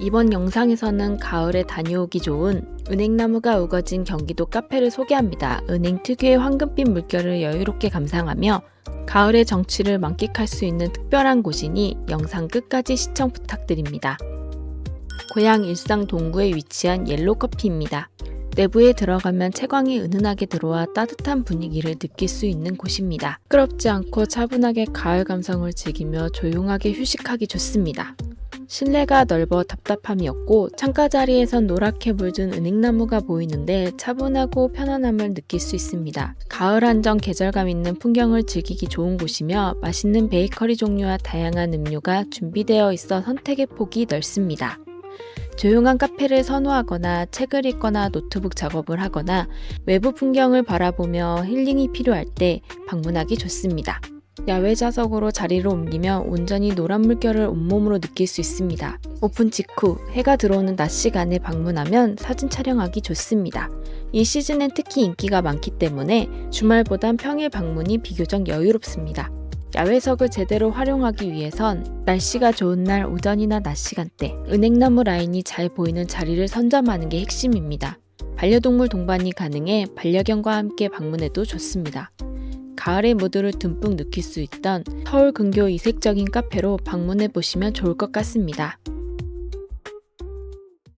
이번 영상에서는 가을에 다녀오기 좋은 은행나무가 우거진 경기도 카페를 소개합니다. 은행 특유의 황금빛 물결을 여유롭게 감상하며 가을의 정취를 만끽할 수 있는 특별한 곳이니 영상 끝까지 시청 부탁드립니다. 고향 일상 동구에 위치한 옐로 커피입니다. 내부에 들어가면 채광이 은은하게 들어와 따뜻한 분위기를 느낄 수 있는 곳입니다. 시끄럽지 않고 차분하게 가을 감성을 즐기며 조용하게 휴식하기 좋습니다. 실내가 넓어 답답함이 없고 창가 자리에선 노랗게 물든 은행나무가 보이는데 차분하고 편안함을 느낄 수 있습니다. 가을 한정 계절감 있는 풍경을 즐기기 좋은 곳이며 맛있는 베이커리 종류와 다양한 음료가 준비되어 있어 선택의 폭이 넓습니다. 조용한 카페를 선호하거나 책을 읽거나 노트북 작업을 하거나 외부 풍경을 바라보며 힐링이 필요할 때 방문하기 좋습니다. 야외 좌석으로 자리를 옮기며 온전히 노란 물결을 온몸으로 느낄 수 있습니다. 오픈 직후 해가 들어오는 낮 시간에 방문하면 사진 촬영하기 좋습니다. 이 시즌엔 특히 인기가 많기 때문에 주말보단 평일 방문이 비교적 여유롭습니다. 야외석을 제대로 활용하기 위해선 날씨가 좋은 날 오전이나 낮 시간대 은행나무 라인이 잘 보이는 자리를 선점하는 게 핵심입니다. 반려동물 동반이 가능해 반려견과 함께 방문해도 좋습니다. 가을의 무드를 듬뿍 느낄 수 있던 서울 근교 이색적인 카페로 방문해 보시면 좋을 것 같습니다.